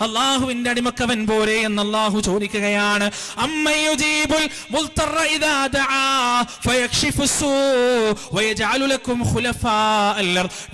അള്ളാഹുവിന്റെ അടിമക്കവൻ പോരെ എന്ന് അള്ളാഹു ചോദിക്കുകയാണ്.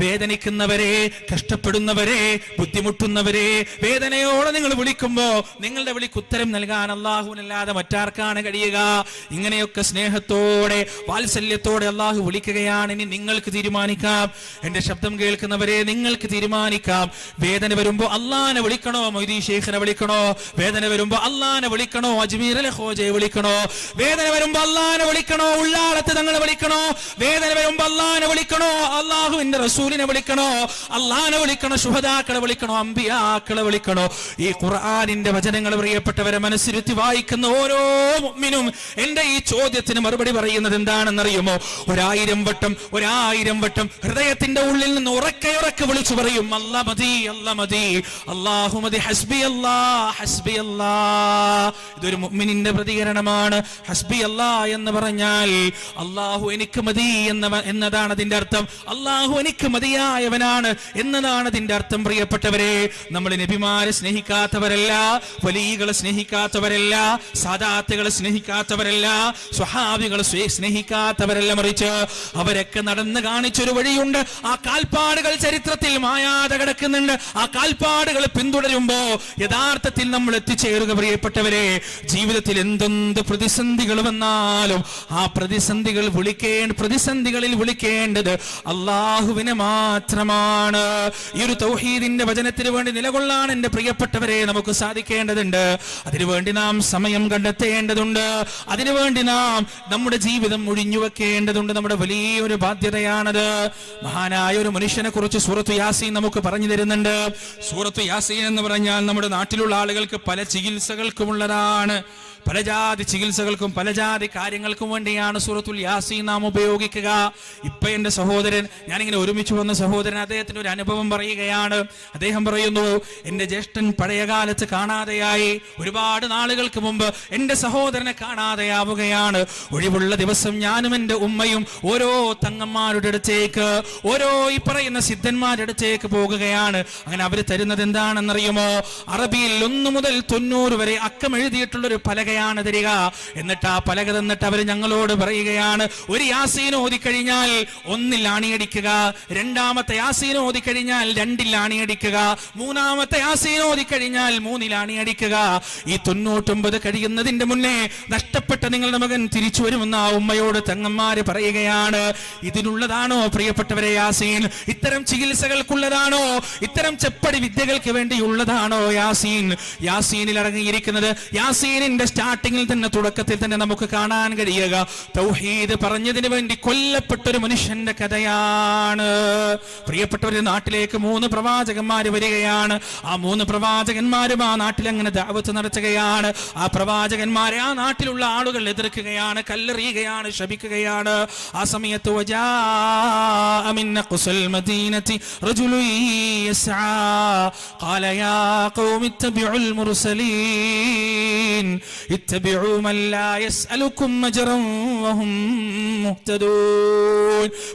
വേദനിക്കുന്നവരെ കഷ്ടപ്പെടുന്നവരെ ബുദ്ധിമുട്ടുന്നവരെ വേദനയോടെ നിങ്ങൾ വിളിക്കുമ്പോ നിങ്ങളുടെ വിളിക്ക് ഉത്തരം നൽകാൻ അള്ളാഹുവിനല്ലാതെ മറ്റാർക്കാണ് കഴിയുക? ഇങ്ങനെയൊക്കെ സ്നേഹത്തോടെ വാത്സല്യത്തോടെ അള്ളാഹു വിളിക്കുകയാണ്. ഇനി നിങ്ങൾക്ക് തീരുമാനിക്കാം. എന്റെ ശബ്ദം കേൾക്കുന്നവരെ നിങ്ങൾക്ക് തീരുമാനിക്കാം. വേദന വരുമ്പോ അള്ളാനെ വിളിക്കണോ? മൊയ്തീ ഷെയ്ഖിനെ വിളിക്കണോ? വേദന വരുമ്പോ അള്ളാനെ വിളിക്കണോ? അജ്മീർ അലെ ഹോജയെ വിളിക്കണോ? വേദന വരുമ്പോ അള്ളാനെ വിളിക്കണോ? ഉള്ളാളത്ത് തങ്ങളെ വിളിക്കണോ? വേദന വരുമ്പോ അള്ളാനെ വിളിക്കണോ? അള്ളാഹുവിന്റെ റസൂലിനെ വിളിക്കണോ? അള്ളാനെ വിളിക്കണോ? ശുഭദാക്കളെ വിളിക്കണോ? അമ്പിയാക്കളെ വിളിക്കണോ? ഈ ഖുർആാനിന്റെ വചനങ്ങൾ പ്രിയപ്പെട്ടവരെ മനസ്സിരുത്തി വായിക്കുന്ന ഓരോ മുഅ്മിനും എന്റെ ഈ ചോദ്യത്തിന് മറുപടി പറയുന്നത് എന്താണെന്നറിയുമോ? ഒരായിരം വട്ടം ഒരായിരം വട്ടം ഹൃദയത്തിന്റെ ഉള്ളിൽ നിന്ന് ഉറക്കെ ഉറക്കെ വിളിച്ചു പറയും അല്ല മതി അല്ല മതി. അള്ളാഹു മതി ഹസ്ബി അല്ലാ ഹസ്ബി അല്ലാ. ഇതൊരു മുഅ്മിനിന്റെ പ്രതികരണമാണ്. ഹസ്ബി അല്ലാ എന്ന് പറഞ്ഞാൽ അള്ളാഹു എനിക്ക് മതി എന്ന എന്നതാണ് അതിന്റെ അർത്ഥം. അള്ളാഹു എനിക്ക് മതിയായവനാണ് എന്നതാണ് അതിന്റെ അർത്ഥം പ്രിയപ്പെട്ടവരെ. നമ്മൾ നബിമാരെ സ്നേഹിക്കാത്തവരല്ല വലിയകളെ സ്നേഹിക്കാത്തവരല്ല സാദാത്തുകളെ സ്നേഹിക്കാത്തവരല്ല സ്വഹാബികളെ സ്നേഹിക്കാത്തവരല്ല മറിച്ച് അവരൊക്കെ നടന്ന് കാണിച്ചൊരു വഴിയുണ്ട്. ആ കാൽപ്പാടുകൾ ചരിത്രത്തിൽ മായാതെ കിടക്കുന്നുണ്ട്. ആ കാൽപ്പാടുകൾ പിന്തുടരുമ്പോ യഥാർത്ഥത്തിൽ നമ്മൾ എത്തിച്ചേരുക പ്രിയപ്പെട്ടവരെ. ജീവിതത്തിൽ എന്തെന്ത് പ്രതിസന്ധികൾ വന്നാലും ആ പ്രതിസന്ധികൾ വിളിക്കേണ്ട പ്രതിസന്ധികളിൽ വിളിക്കേണ്ടത് അള്ളാഹുവിനെ മാത്രമാണ്. ഈ ഒരു തൗഹീദിന്റെ വചനത്തിന് വേണ്ടി നിലകൊള്ളാൻ എന്റെ പ്രിയപ്പെട്ടവരെ നമുക്ക് സാധിക്കേണ്ടതുണ്ട്. അതിനുവേണ്ടി നാം സമയം കണ്ടെത്തേണ്ടതുണ്ട്. അതിനുവേണ്ടി നാം നമ്മുടെ ജീവിതം ഒഴിഞ്ഞു വെക്കേണ്ടതുണ്ട് നമ്മുടെ വലിയൊരു ബാധ്യതയാണത്. മഹാനായ ഒരു മനുഷ്യനെ കുറിച്ച് സൂറത്ത് യാസീൻ നമുക്ക് പറഞ്ഞു തരുന്നുണ്ട്. സൂറത്ത് യാസീൻ എന്ന് പറഞ്ഞാൽ നമ്മുടെ നാട്ടിലുള്ള ആളുകൾക്ക് പല ചികിത്സകൾക്കുമുള്ളതാണ്. പല ജാതി ചികിത്സകൾക്കും പല ജാതി കാര്യങ്ങൾക്കും വേണ്ടിയാണ് സൂറത്തുൽ യാസീൻ നാം ഉപയോഗിക്കുക. ഇപ്പൊ എന്റെ സഹോദരൻ ഞാനിങ്ങനെ ഒരുമിച്ച് വന്ന സഹോദരൻ അദ്ദേഹത്തിന്റെ ഒരു അനുഭവം പറയുകയാണ്. അദ്ദേഹം പറയുന്നു എന്റെ ജ്യേഷ്ഠൻ പഴയ കാലത്ത് കാണാതെയായി ഒരുപാട് നാളുകൾക്ക് മുമ്പ് എന്റെ സഹോദരനെ കാണാതെയാവുകയാണ്. ഒഴിവുള്ള ദിവസം ഞാനും എന്റെ ഉമ്മയും ഓരോ തങ്ങന്മാരുടെ അടുത്തേക്ക് ഓരോ ഈ പറയുന്ന സിദ്ധന്മാരുടെ അടുത്തേക്ക് പോകുകയാണ്. അങ്ങനെ അവർ തരുന്നത് എന്താണെന്നറിയുമോ? അറബിയിൽ ഒന്നു മുതൽ തൊണ്ണൂറ് വരെ അക്കം എഴുതിയിട്ടുള്ള ഒരു പലകയാണ് തരിക. എന്നിട്ട് ആ പലക തന്നിട്ട് അവർ ഞങ്ങളോട് പറയുകയാണ്. ഒരു യാസീൻ ഓതിക്കഴിഞ്ഞാൽ ഒന്നിൽ ആണിയടിക്കുക. രണ്ടാമത്തെ യാസീൻ ഓതിക്കഴിഞ്ഞാൽ രണ്ടിൽ ആണിയടിക്കുക. മൂന്നാമത്തെ യാസീൻ ഓതിക്കഴിഞ്ഞാൽ മൂന്നിൽ ആണിയടിക്കുക. ഈ തൊണ്ണൂറ്റൊമ്പത് കഴിയുന്നതിന്റെ മുന്നേ നഷ്ടപ്പെട്ട നിങ്ങളുടെ മകൻ തിരിച്ചു വരുമെന്ന് ആ ഉമ്മയോട് തങ്ങന്മാര് പറയുകയാണ്. ഇതിനുള്ളതാണോ പ്രിയപ്പെട്ടവരെ യാസീൻ? ഇത്തരം ചികിത്സകൾക്കുള്ളതാണോ? ഇത്തരം ചെപ്പടി വിദ്യകൾക്ക് വേണ്ടിയുള്ളതാണോ യാസീൻ? യാസീനിൽ ഇറങ്ങിയിരിക്കുന്നത് യാസീനിന്റെ സ്റ്റാർട്ടിങ്ങിൽ തന്നെ തുടക്കത്തിൽ തന്നെ നമുക്ക് കാണാൻ കഴിയുക. തൗഹീദ് പറഞ്ഞതിന് വേണ്ടി കൊല്ലപ്പെട്ട ഒരു മനുഷ്യന്റെ കഥയാണ്. പ്രിയപ്പെട്ടവരുടെ നാട്ടിലേക്ക് മൂന്ന് പ്രവാചകന്മാർ വരികയാണ്. ആ മൂന്ന് പ്രവാചകന്മാരും ആ നാട്ടിൽ അങ്ങനെ ദാവത്ത് നടത്തുകയാണ്. ആ പ്രവാചകന്മാരെ ആ നാട്ടിലുള്ള ആളുകൾ എതിർക്കുകയാണ് കല്ലെറിയുകയാണ് ശപിക്കുകയാണ്. ആ സമയത്ത്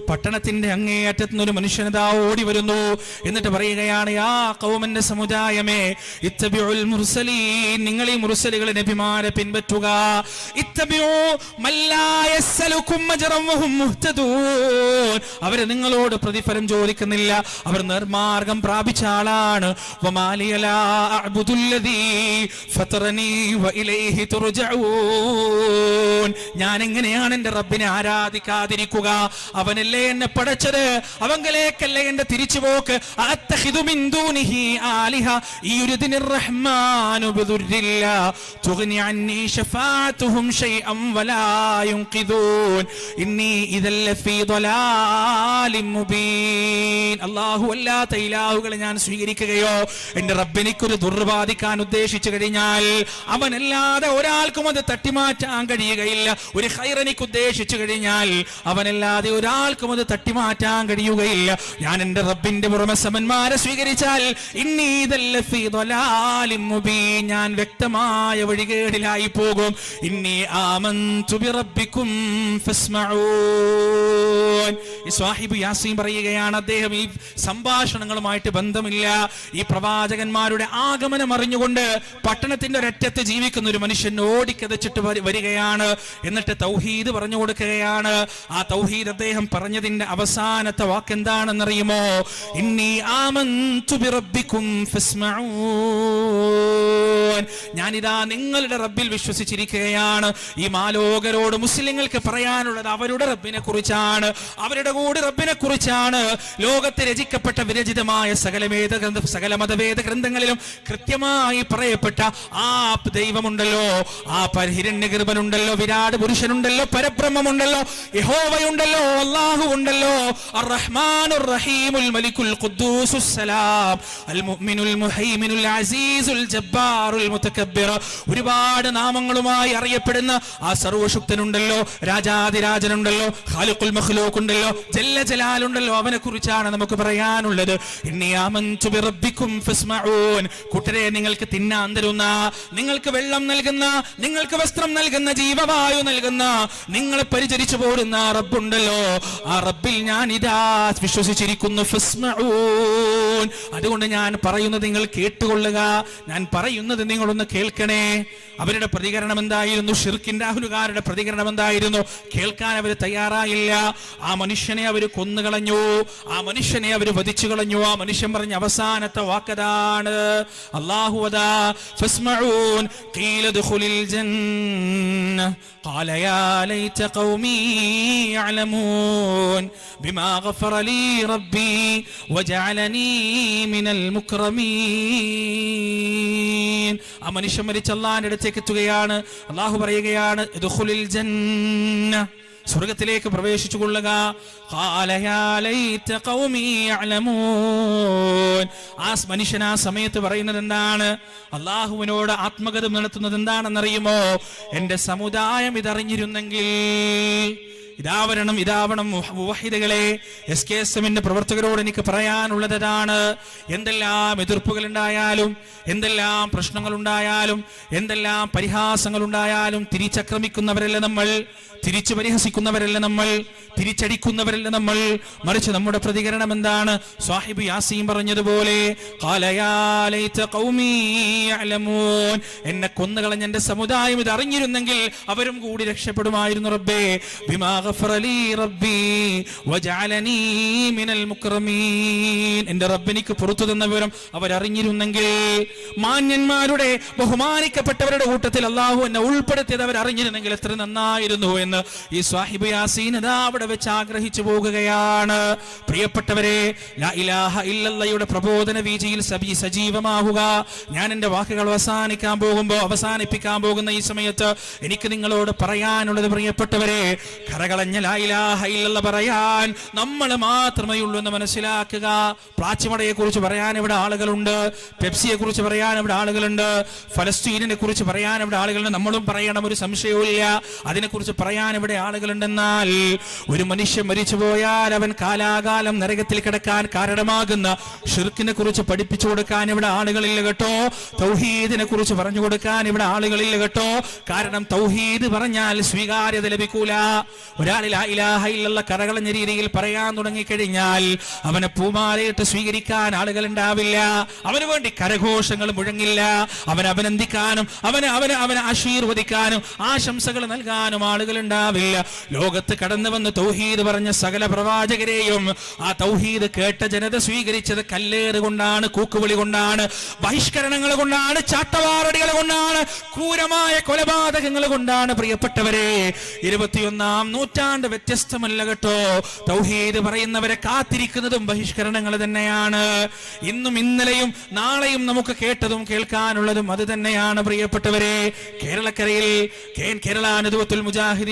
പട്ടണത്തിന്റെ അങ്ങേയറ്റത്തുനിന്ന് ഒരു മനുഷ്യനതാ ഓടി വരുന്നു. എന്നിട്ട് പറയുകയാണ് യാ കൗമന്റെ സമുദായമേ ഇത്തബിഉൽ മുർസലീൻ. നിങ്ങൾ ഈ മുർസലുകളെ നബിമാരെ പിൻപറ്റുക. ഇത്തബിഉ മല്ലായസലുക്കും അജറവഹും മുഹ്തദൂൻ. അവർ നിങ്ങളോട് പ്രതിഫലം ചോദിക്കുന്നില്ല. അവർ നിർമാർഗം പ്രാപിച്ച ആളാണ്. വമാലിയലാ അഅബ്ദുല്ലദീ ഫതറനീ വഇലൈഹി ഞാൻ എങ്ങനെയാണ് എന്റെ റബ്ബിനെ ആരാധിക്കാതിരിക്കുക? അവനല്ലേ എന്നെ പടച്ചത്? അവങ്കലേക്കല്ലേ എന്റെ തിരിച്ചുപോക്ക്? അല്ലാഹു അല്ലാത്ത ഇലാഹുകളെ ഞാൻ സ്വീകരിക്കുകയോ എന്റെ റബ്ബിനിക്കൊരു ദുർബാധിക്കാൻ ഉദ്ദേശിച്ചു കഴിഞ്ഞാൽ അവനല്ലാതെ ഒരാൾക്കും അത് തട്ടിമാറ്റാൻ കഴിയുകയില്ല. ഒരു ഹൈറനിക്ക് ഉദ്ദേശിച്ചു കഴിഞ്ഞാൽ അവനല്ലാതെ ഒരാൾക്കും അത് തട്ടിമാറ്റാൻ കഴിയുകയില്ല. ഞാൻ എന്റെ റബ്ബിന്റെ പുറമെ സമന്മാരെ സ്വീകരിച്ചാൽ ഞാൻ വ്യക്തമായ വഴികേടിലായി പോകും. ഇന്നീ ആമന്തുബിറബിക്കും ഈ സാഹിബ് യാസീം പറയുകയാണ് അദ്ദേഹം ഈ സംഭാഷണങ്ങളുമായിട്ട് ബന്ധമില്ല. ഈ പ്രവാചകന്മാരുടെ ആഗമനം അറിഞ്ഞുകൊണ്ട് പട്ടണത്തിന്റെ ഒരറ്റത്ത് ജീവിക്കുന്ന ഒരു മനുഷ്യൻ ഓടിക്കതച്ചിട്ട് വരി- വരികയാണ്. എന്നിട്ട് തൗഹീദ് പറഞ്ഞു കൊടുക്കുകയാണ്. ആ തൗഹീദ് അദ്ദേഹം പറഞ്ഞതിന്റെ അവസാനത്തെ വാക്ക് എന്താണെന്നറിയുമോ ഇന്നി ഫസ്മഊൻ. ഞാനിതാ നിങ്ങളുടെ റബ്ബിൽ വിശ്വസിച്ചിരിക്കുകയാണ്. ഈ മാലോകരോട് മുസ്ലിങ്ങൾക്ക് പറയാനുള്ളത് അവരുടെ റബ്ബിനെ കുറിച്ചാണ്. അവരുടെ കൂടെ റബ്ബിനെ കുറിച്ചാണ്. ലോകത്ത് രചിക്കപ്പെട്ട വിരചിതമായ സകലവേദ ഗ്രന്ഥ സകല മതവേദ ഗ്രന്ഥങ്ങളിലും കൃത്യമായി പറയപ്പെട്ട ആ ദൈവമുണ്ടല്ലോ. ആ പരിഹിരണ്യഗർഭനുണ്ടല്ലോ വിരാട് പുരുഷനുണ്ടല്ലോ പരബ്രഹ്മമുണ്ടല്ലോ യഹോവയുണ്ടല്ലോ അള്ളാഹു ഉണ്ടല്ലോ അർറഹ്മാനുർ റഹീമുൽ മലിക്കുൽ അൽ മുഅ്മിനുൽ മുഹൈമിനുൽ ജബ്ബാറുൽ ഒരുപാട് നാമങ്ങളുമായി അറിയപ്പെടുന്ന ആ സർവശക്തനുണ്ടല്ലോ രാജാതിരാജനുണ്ടല്ലോ ഖാലിഖുൽ മഖ്ലൂഖ് ഉണ്ടല്ലോ ജല്ല ജലാലുണ്ടല്ലോ അവനെ കുറിച്ചാണ് നമുക്ക് പറയാനുള്ളത്. ഇന്നി ആമൻതു ബിറബ്ബിക്കും ഫസ്മഊൻ. കൂട്ടരെ നിങ്ങൾക്ക് തിന്നാൻ തരുന്ന നിങ്ങൾക്ക് വെള്ളം നൽകുന്ന നിങ്ങൾക്ക് വസ്ത്രം നൽകുന്ന ജീവവായു നൽകുന്ന നിങ്ങളെ പരിചരിച്ചു പോരുന്ന റബ്ബുണ്ടല്ലോ. ആ റബ്ബിൽ ഞാൻ ഇതാ വിശ്വസിച്ചിരിക്കുന്നു അതുകൊണ്ട് ഞാൻ പറയുന്നത് നിങ്ങൾ കേട്ടുകൊള്ളുക. ഞാൻ പറയുന്നത് നിങ്ങളൊന്ന് കേൾക്കണേ. അവരുടെ പ്രതികരണം എന്തായിരുന്നു? ഷിർക്കിന്റെ അഹുലുകാരുടെ പ്രതികരണം എന്തായിരുന്നു? കേൾക്കാൻ അവർ തയ്യാറായില്ല. ആ മനുഷ്യനെ അവർ കൊന്നുകളഞ്ഞു. ആ മനുഷ്യനെ അവർ വധിച്ചു കളഞ്ഞു. ആ മനുഷ്യൻ പറഞ്ഞ അവസാനത്തെ വാക്കതാണ്. അല്ലാഹു അതാ ഫസ്മഊൻ ഖീല ദഖുലിൽ ജന്ന قال يا ليت قومي يعلمون بما غفر لي ربي وجعلني من المكرمين ആ മനുഷ്യൻ മരിച്ച അള്ളാന്റെ അടുത്തേക്ക് എത്തുകയാണ് അള്ളാഹു പറയുകയാണ് ഇദ്ഖുലിൽ ജന്ന സ്വർഗത്തിലേക്ക് പ്രവേശിച്ചു കൊള്ളുക. ആ മനുഷ്യൻ ആ സമയത്ത് പറയുന്നത് എന്താണ്? അള്ളാഹുവിനോട് ആത്മഗതം നടത്തുന്നത് എന്താണെന്നറിയുമോ? എന്റെ സമുദായം ഇതറിഞ്ഞിരുന്നെങ്കിൽ ഇതാവരണം ഇതാവണം മുവഹിദുകളെ എസ് കെ എസ് എമ്മിന്റെ പ്രവർത്തകരോട് എനിക്ക് പറയാനുള്ളത് എന്തെല്ലാം എതിർപ്പുകൾ ഉണ്ടായാലും എന്തെല്ലാം പ്രശ്നങ്ങൾ ഉണ്ടായാലും എന്തെല്ലാം പരിഹാസങ്ങൾ ഉണ്ടായാലും തിരിച്ചക്രമിക്കുന്നവരല്ല നമ്മൾ? തിരിച്ചു പരിഹസിക്കുന്നവരല്ല നമ്മൾ? തിരിച്ചടിക്കുന്നവരല്ല നമ്മൾ? മറിച്ച് നമ്മുടെ പ്രതികരണം എന്താണ്? സാഹിബ് യാസീം പറഞ്ഞതുപോലെ. എന്നെ കൊന്നുകളഞ്ഞ എന്റെ സമുദായം ഇത് അറിഞ്ഞിരുന്നെങ്കിൽ അവരും കൂടി രക്ഷപ്പെടുമായിരുന്നു റബ്ബേ. റബ്ബി മിനൽ എന്റെ റബ്ബിനിക്ക് പുറത്തു തന്ന വിവരം അവരറിഞ്ഞിരുന്നെങ്കിൽ മാന്യന്മാരുടെ ബഹുമാനിക്കപ്പെട്ടവരുടെ കൂട്ടത്തിൽ അള്ളാഹു എന്നെ ഉൾപ്പെടുത്തിയത് അവർ അറിഞ്ഞിരുന്നെങ്കിൽ എത്ര നന്നായിരുന്നു എന്ന് ഈ സാഹിബ് യാസീൻ അതാ അവിടെ വെച്ച് ആഗ്രഹിച്ചു പോകുകയാണ് പ്രിയപ്പെട്ടവരെ ഇല്ലല്ലയുടെ പ്രബോധന വീചിയിൽ സബി സജീവമാവുക. ഞാൻ എന്റെ വാക്കുകൾ അവസാനിക്കാൻ പോകുമ്പോൾ അവസാനിപ്പിക്കാൻ പോകുന്ന ഈ സമയത്ത് എനിക്ക് നിങ്ങളോട് പറയാനുള്ളത് പ്രിയപ്പെട്ടവരെ കരകളഞ്ഞ ലാ ഇലാഹ ഇല്ലല്ല പറയാൻ നമ്മൾ മാത്രമേ ഉള്ളൂ എന്ന് മനസ്സിലാക്കുക. പ്ലാച്ചിമടയെ കുറിച്ച് പറയാൻ ഇവിടെ ആളുകളുണ്ട് പെപ്സിയെ കുറിച്ച് പറയാൻ ഇവിടെ ആളുകളുണ്ട് ഫലസ്തീനിനെ കുറിച്ച് പറയാൻ ഇവിടെ ആളുകളുണ്ട്. നമ്മളും പറയണം ഒരു സംശയവും ഇല്ല അതിനെക്കുറിച്ച് പറയാൻ ഇവിടെ ആളുകളുണ്ടെന്നാൽ ഒരു മനുഷ്യൻ മരിച്ചു പോയാൽ അവൻ കാലാകാലം നരകത്തിൽ കിടക്കാൻ കാരണമാകുന്ന ഷിർക്കിനെ കുറിച്ച് പഠിപ്പിച്ചു കൊടുക്കാൻ ഇവിടെ ആളുകളില്ല കേട്ടോ. തൗഹീദിനെ കുറിച്ച് പറഞ്ഞു കൊടുക്കാൻ ഇവിടെ ആളുകളില്ല കേട്ടോ. കാരണം തൗഹീദ് പറഞ്ഞാൽ സ്വീകാര്യത ലഭിക്കൂല. ഒരാളിൽ ആ ഇലാഹ ഇല്ലല്ല കരകളഞ്ഞ രീതിയിൽ പറയാൻ തുടങ്ങിക്കഴിഞ്ഞാൽ അവനെ പൂമാലയിട്ട് സ്വീകരിക്കാൻ ആളുകൾ ഉണ്ടാവില്ല അവന് വേണ്ടി കരഘോഷങ്ങൾ മുഴങ്ങില്ല. അവനെ അഭിനന്ദിക്കാനും അവന് അവന് അവനെ ആശീർവദിക്കാനും ആശംസകൾ നൽകാനും ആളുകൾ ഉണ്ടാവില്ല. ലോകത്ത് കടന്നു വന്ന് തൗഹീദ് പറഞ്ഞ സകല പ്രവാചകരെയും ആ തൗഹീദ് കേട്ട ജനത സ്വീകരിച്ചത് കല്ലേറ് കൊണ്ടാണ് കൂക്കുവിളി കൊണ്ടാണ് ബഹിഷ്കരണങ്ങൾ കൊണ്ടാണ് ചാട്ടവാറടികൾ കൊണ്ടാണ് ക്രൂരമായ കൊലപാതകങ്ങൾ കൊണ്ടാണ് പ്രിയപ്പെട്ടവരെ. ഇരുപത്തിയൊന്നാം നൂറ്റാണ്ട് വ്യത്യസ്തമല്ല കേട്ടോ. തൗഹീദ് പറയുന്നവരെ കാത്തിരിക്കുന്നതും ബഹിഷ്കരണങ്ങൾ തന്നെയാണ്. ഇന്നും ഇന്നലെയും നാളെയും നമുക്ക് കേട്ടതും കേൾക്കാനുള്ളതും അത് തന്നെയാണ് പ്രിയപ്പെട്ടവരെ. കേരളക്കരയിൽ കേരള അനുദവത്തുൽ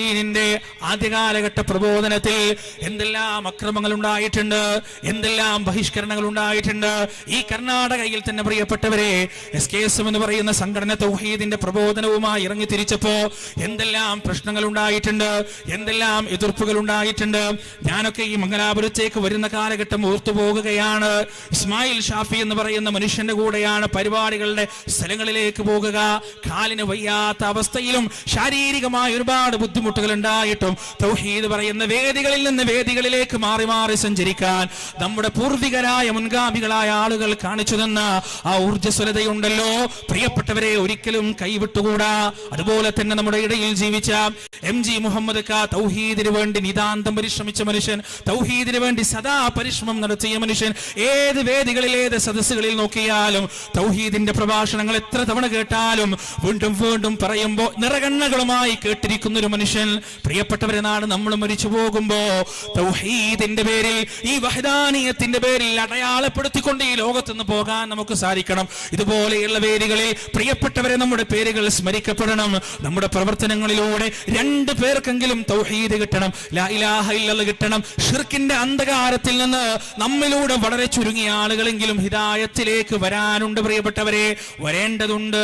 മുജാഹിദീനിന്റെ ആദ്യകാലഘട്ട പ്രബോധനത്തിൽ എന്തെല്ലാം അക്രമങ്ങൾ ഉണ്ടായിട്ടുണ്ട് എന്തെല്ലാം ബഹിഷ്കരണങ്ങൾ ഉണ്ടായിട്ടുണ്ട് ഈ കർണാടകയിൽ തന്നെ പ്രിയപ്പെട്ടവരെ എസ് കെ എസ് എന്ന് പറയുന്ന സംഘടന തൗഹീദിന്റെ പ്രബോധനവുമായി ഇറങ്ങി തിരിച്ചപ്പോ എന്തെല്ലാം പ്രശ്നങ്ങൾ ഉണ്ടായിട്ടുണ്ട് എന്തെല്ലാം എതിർപ്പുകൾ ഉണ്ടായിട്ടുണ്ട് ഞാനൊക്കെ ഈ മംഗലാപുരത്തേക്ക് വരുന്ന കാലഘട്ടം ഓർത്തുപോകുകയാണ് ഇസ്മായിൽ ഷാഫി എന്ന് പറയുന്ന മനുഷ്യന്റെ കൂടെയാണ് പരിപാടികളുടെ സ്ഥലങ്ങളിലേക്ക് പോകുക. കാലിന് വയ്യാത്ത അവസ്ഥയിലും ശാരീരികമായ ഒരുപാട് ബുദ്ധിമുട്ടുകൾ ഉണ്ടായിട്ടും തൗഹീദ് പറയുന്ന വേദികളിൽ നിന്ന് വേദികളിലേക്ക് മാറി മാറി സഞ്ചരിക്കാൻ നമ്മുടെ പൂർവികരായ മുൻഗാമികളായ ആളുകൾ കാണിച്ചു തന്ന ആ ഊർജസ്വലതയുണ്ടല്ലോ. പ്രിയപ്പെട്ടവരെ ഒരിക്കലും കൈവിട്ടുകൂടാ. അതുപോലെ തന്നെ നമ്മുടെ ഇടയിൽ ജീവിച്ച എം ജി മുഹമ്മദ് ഖാ തൗഹീദിന് വേണ്ടി നിതാന്തം പരിശ്രമിച്ച മനുഷ്യൻ തൗഹീദിന് വേണ്ടി സദാ പരിശ്രമം നടത്തിയ മനുഷ്യൻ ഏത് വേദികളിൽ ഏത് സദസ്സുകളിൽ നോക്കിയാലും തൗഹീദിന്റെ പ്രഭാഷണങ്ങൾ എത്ര തവണ കേട്ടാലും വീണ്ടും വീണ്ടും പറയുമ്പോ നിറകണ്ണകളുമായി കേട്ടിരിക്കുന്ന ഒരു മനുഷ്യൻ പ്രിയപ്പെട്ടവരെ നാട് നമ്മൾ മരിച്ചു പോകുമ്പോ തൗഹീദിന്റെ പേരിൽ ഈ വഹദാനീയത്തിന്റെ പേരിൽ അടയാളപ്പെടുത്തിക്കൊണ്ട് ഈ ലോകത്ത് നിന്ന് പോകാൻ നമുക്ക് സാധിക്കണം. ഇതുപോലെയുള്ള പേരുകളിൽ പ്രിയപ്പെട്ടവരെ നമ്മുടെ പേരുകൾ സ്മരിക്കപ്പെടണം. നമ്മുടെ പ്രവർത്തനങ്ങളിലൂടെ രണ്ട് പേർക്കെങ്കിലും തൗഹീദ് കിട്ടണം. ലാ ഇലാഹ കിട്ടണം. ഷിർക്കിന്റെ അന്ധകാരത്തിൽ നിന്ന് നമ്മിലൂടെ വളരെ ചുരുങ്ങിയ ആളുകളെങ്കിലും ഹിതായത്തിലേക്ക് വരാനുണ്ട് പ്രിയപ്പെട്ടവരെ. വരേണ്ടതുണ്ട്.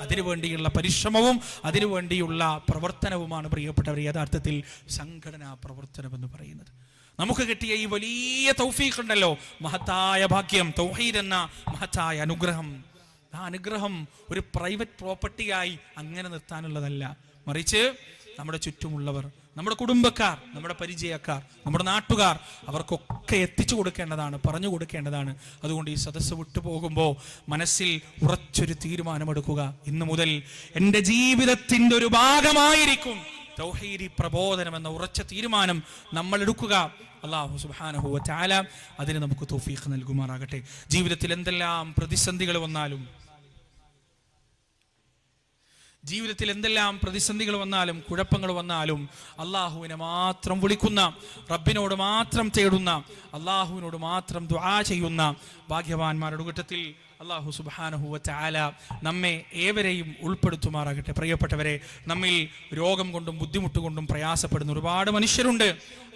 അതിനുവേണ്ടിയുള്ള പരിശ്രമവും അതിനുവേണ്ടിയുള്ള പ്രവർത്തനവുമാണ് പ്രിയപ്പെട്ടവരെ യഥാർത്ഥത്തിൽ സംഘടനാ പ്രവർത്തനം എന്ന് പറയുന്നത്. നമുക്ക് കിട്ടിയ ഈ വലിയ തൗഫീഖ് ഉണ്ടല്ലോ മഹത്തായ ഭാഗ്യം തൗഹീദ് എന്ന മഹത്തായ അനുഗ്രഹം. ആ അനുഗ്രഹം ഒരു പ്രൈവറ്റ് പ്രോപ്പർട്ടിയായി അങ്ങനെ നിർത്താനുള്ളതല്ല. മറിച്ച് നമ്മുടെ ചുറ്റുമുള്ളവർ നമ്മുടെ കുടുംബക്കാർ നമ്മുടെ പരിചയക്കാർ നമ്മുടെ നാട്ടുകാർ അവർക്കൊക്കെ എത്തിച്ചു കൊടുക്കേണ്ടതാണ് പറഞ്ഞു കൊടുക്കേണ്ടതാണ്. അതുകൊണ്ട് ഈ സദസ്സ് വിട്ടു പോകുമ്പോൾ മനസ്സിൽ ഉറച്ചൊരു തീരുമാനമെടുക്കുക. ഇന്നു മുതൽ എന്റെ ജീവിതത്തിന്റെ ഒരു ഭാഗമായിരിക്കും. തൗഹീദി പ്രബോധനം എന്ന ഉറച്ച തീരുമാനം നമ്മൾ എടുക്കുക അള്ളാഹു സുബ്ഹാനഹു വ തആല അതിന് നമുക്ക് തൗഫീഖ് നൽകുമാറാകട്ടെ. ജീവിതത്തിൽ എന്തെല്ലാം പ്രതിസന്ധികൾ വന്നാലും ജീവിതത്തിൽ എന്തെല്ലാം പ്രതിസന്ധികൾ വന്നാലും കുഴപ്പങ്ങൾ വന്നാലും അള്ളാഹുവിനെ മാത്രം വിളിക്കുന്ന റബ്ബിനോട് മാത്രം തേടുന്ന അള്ളാഹുവിനോട് മാത്രം ദുആ ചെയ്യുന്ന ഭാഗ്യവാന്മാരുടെ കൂട്ടത്തിൽ അള്ളാഹു സുബാനഹുവ ചാല നമ്മെ ഏവരെയും ഉൾപ്പെടുത്തുമാറാകട്ടെ. പ്രിയപ്പെട്ടവരെ നമ്മിൽ രോഗം കൊണ്ടും ബുദ്ധിമുട്ട് കൊണ്ടും പ്രയാസപ്പെടുന്ന ഒരുപാട് മനുഷ്യരുണ്ട്.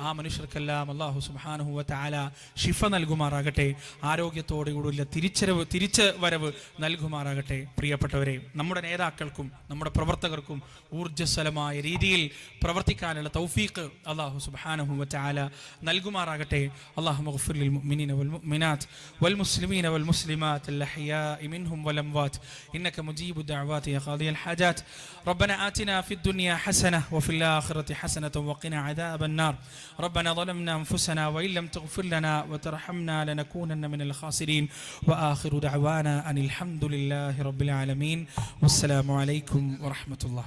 ആ മനുഷ്യർക്കെല്ലാം അള്ളാഹു സുബാനഹുവ ചാല ഷിഫ നൽകുമാറാകട്ടെ. ആരോഗ്യത്തോടുകൂടിയുള്ള തിരിച്ചരവ് തിരിച്ച് വരവ് നൽകുമാറാകട്ടെ. പ്രിയപ്പെട്ടവരെ നമ്മുടെ നേതാക്കൾക്കും നമ്മുടെ പ്രവർത്തകർക്കും ഊർജസ്വലമായ രീതിയിൽ പ്രവർത്തിക്കാനുള്ള തൗഫീഖ് അള്ളാഹു സുബാനഹുവ ചാല നൽകുമാറാകട്ടെ. അള്ളാഹു മുഖഫുലിൽ മുഅ്മിനീന വൽ വൽ മുസ്ലിമീന വൽ മുസ്ലിമാത്ത് الأحياء منهم والأموات إنك مجيب الدعوات يا قاضي الحاجات. ربنا آتنا في الدنيا حسنة وفي الآخرة حسنة وقنا عذاب النار. ربنا ظلمنا أنفسنا وإن لم تغفر لنا وترحمنا لنكونن من الخاسرين. وآخر دعوانا أن الحمد لله رب العالمين. والسلام عليكم ورحمة الله.